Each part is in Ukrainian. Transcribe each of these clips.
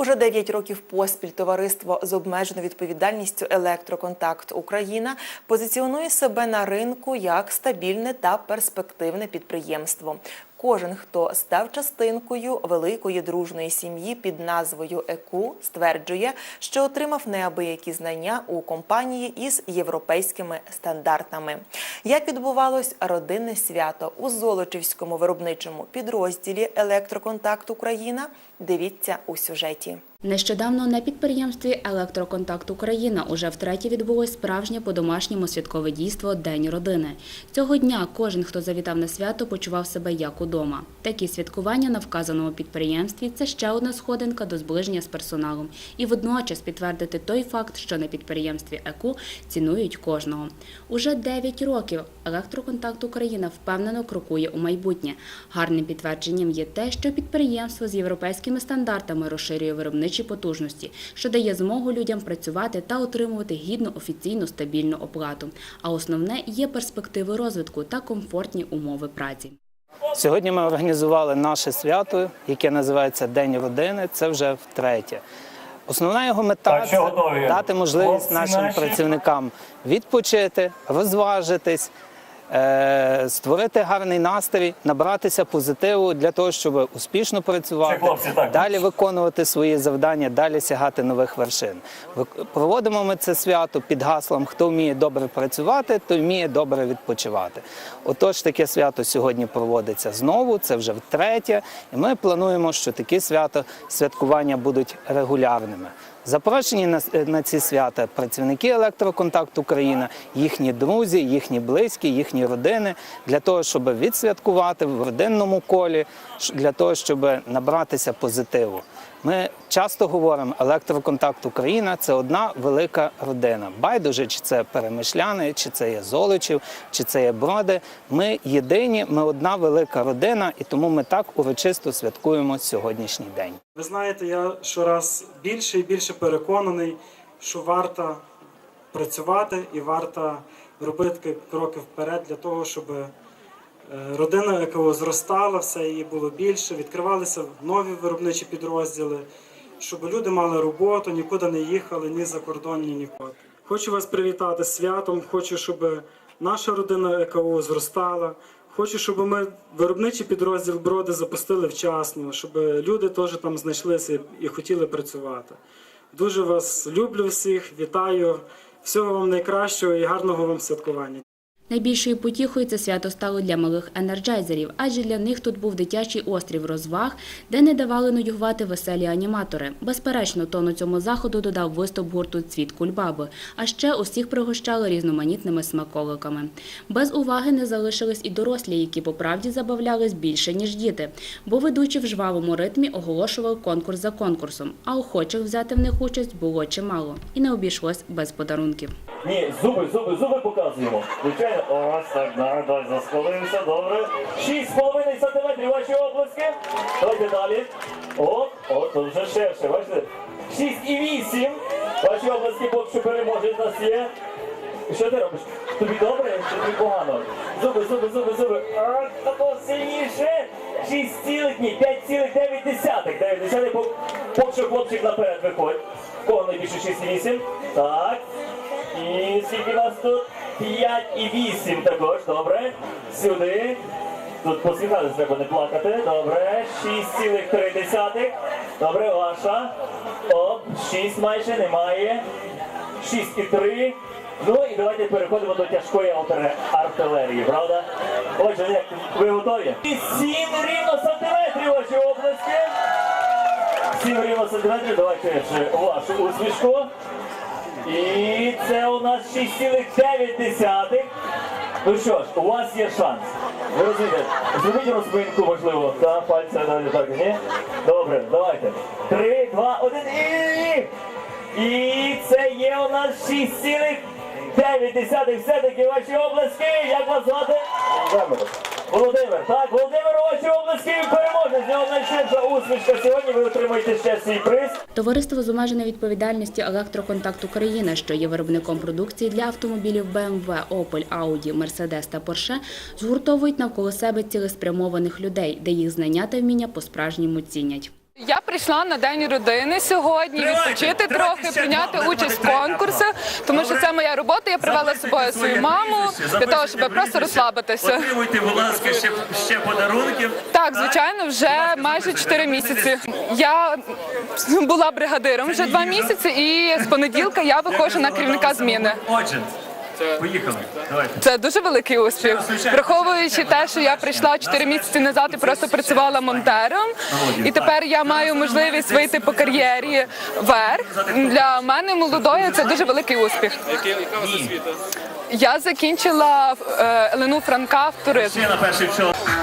Уже 9 років поспіль товариство з обмеженою відповідальністю Електроконтакт Україна позиціонує себе на ринку як стабільне та перспективне підприємство. Кожен, хто став частинкою великої дружної сім'ї під назвою ЕКУ, стверджує, що отримав неабиякі знання у компанії із європейськими стандартами. Як відбувалось родинне свято у Золочівському виробничому підрозділі Електроконтакт Україна? Дивіться у сюжеті. Нещодавно на підприємстві Електроконтакт Україна уже втретє відбулось справжнє по-домашньому святкове дійство День родини. Цього дня кожен, хто завітав на свято, почував себе як удома. Такі святкування на вказаному підприємстві це ще одна сходинка до зближення з персоналом і водночас підтвердити той факт, що на підприємстві ЕКУ цінують кожного. Уже 9 років Електроконтакт Україна впевнено крокує у майбутнє. Гарним підтвердженням є те, що підприємство з європейськими стандартами розширює виробничі потужності, що дає змогу людям працювати та отримувати гідну офіційну стабільну оплату. А основне є перспективи розвитку та комфортні умови праці. Сьогодні ми організували наше свято, яке називається День родини. Це вже втретє. Основна його мета це дати можливість нашим працівникам відпочити, розважитись, створити гарний настрій, набратися позитиву для того, щоб успішно працювати, хлопці, далі виконувати свої завдання, далі сягати нових вершин. Проводимо ми це свято під гаслом Хто вміє добре працювати, той вміє добре відпочивати. Отож, таке свято сьогодні проводиться знову. Це вже втретє, і ми плануємо, що такі свято святкування будуть регулярними. Запрошені на, на ці свята працівники Електроконтакт Україна, їхні друзі, їхні близькі, їхні родини для того, щоб відсвяткувати в родинному колі, для того, щоб набратися позитиву. Ми часто говоримо, електроконтакт Україна це одна велика родина. Байдуже, чи це перемишляни, чи це є Золочів, чи це є броди. Ми єдині, ми одна велика родина, і тому ми так урочисто святкуємо сьогоднішній день. Ви знаєте, я щораз більше і більше переконаний, що варто працювати і варто робити кроки вперед для того, щоб е, родина ЕКО зростала, все її було більше, відкривалися нові виробничі підрозділи, щоб люди мали роботу, нікуди не їхали ні за кордон, ні нікуди. Хочу вас привітати святом. Хочу, щоб наша родина ЕКО зростала. Хочу, щоб ми виробничий підрозділ броди запустили вчасно, щоб люди теж там знайшлися і хотіли працювати. Дуже вас люблю всіх, вітаю. Всього вам найкращого і гарного вам святкування. Найбільшою потіхою це свято стало для малих енерджайзерів, адже для них тут був дитячий острів розваг, де не давали нудьгувати веселі аніматори. Безперечно, тону цьому заходу додав виступ гурту Цвіт Кульбаби, а ще усіх пригощали різноманітними смаколиками. Без уваги не залишились і дорослі, які по правді забавлялись більше ніж діти, бо ведучий в жвавому ритмі оголошував конкурс за конкурсом, а охочих взяти в них участь було чимало, і не обійшлось без подарунків. Ні, зуби, зуби, зуби показуємо. Звичайно, ось так, да, дай засхилився, добре. 6,5 сантиметрів ваші обласки. Давайте далі. О, о, тут вже ширше, бачите? 6,8. Ваші обласки поки що переможуть нас є. Що ти робиш? Тобі добре чи тобі погано? Зуби, зуби, зуби, зуби. А, тако сильніше. 6 цілих, ні, 5,9 десятих. 9 десятих, поки що хлопчик наперед виходить. В Кого найбільше 6,8? Так. І скільки нас тут? 5 і 8 також, добре. Сюди. Тут посміхатися треба не плакати. Добре. 6,3. Добре, ваша. Оп, 6 майже немає. 6,3. Ну і давайте переходимо до тяжкої артилерії, правда? Отже, як ви готові? І 7 рівно сантиметрів ваші обласки. 7 рівно сантиметрів, давайте ще вашу усмішку. І це у нас 6,9. Ну що ж, у вас є шанс. Ви розумієте, зробіть розминку, можливо, та пальця далі так, ні? Добре, давайте. Три, два, один і. Це є у нас 6,9 все-таки ваші обласки. Як вас звати? Володимир. Володимир, так, Володимир, ваші обласки переможець. З нього найширша усмішка. Сьогодні ви отримаєте ще свій приз. Товариство з обмеженою відповідальністю Електроконтакт Україна, що є виробником продукції для автомобілів BMW, Opel, Audi, Mercedes та Porsche, згуртовують навколо себе цілеспрямованих людей, де їх знання та вміння по-справжньому цінять. Я прийшла на день родини сьогодні відпочити трохи, прийняти участь в конкурсах, тому що це моя робота. Я привела з собою свою маму для того, щоб просто розслабитися. Отримуйте, будь ласка, ще, ще подарунків. Так, звичайно, вже майже 4 місяці. Я була бригадиром вже 2 місяці, і з понеділка я виходжу на керівника зміни. Поїхали. Давайте. Це дуже великий успіх, враховуючи те, що я прийшла 4 місяці назад і просто працювала монтером, і тепер я маю можливість вийти по кар'єрі вверх. Для мене молодої це дуже великий успіх. Я закінчила е, ЛНУ Франка в туризмі.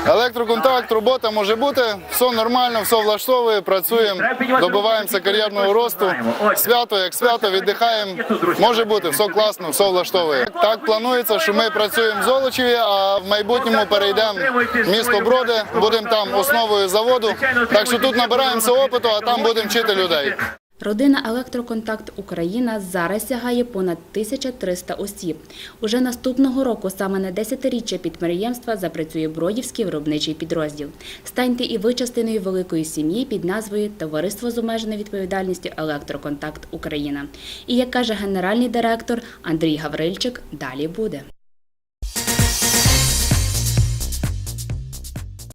Електроконтакт, робота може бути, все нормально, все влаштовує, працюємо, добиваємося кар'єрного росту. Свято як свято, віддихаємо. Може бути, все класно, все влаштовує. Так планується, що ми працюємо в Золочеві, а в майбутньому перейдемо в місто Броди, будемо там основою заводу. Так що тут набираємося опиту, а там будемо вчити людей. Родина Електроконтакт Україна зараз сягає понад 1300 осіб. Уже наступного року саме на 10-річчя підприємства запрацює Бродівський виробничий підрозділ. Станьте і ви частиною великої сім'ї під назвою Товариство з обмеженою відповідальністю Електроконтакт Україна. І як каже генеральний директор Андрій Гаврильчик, далі буде.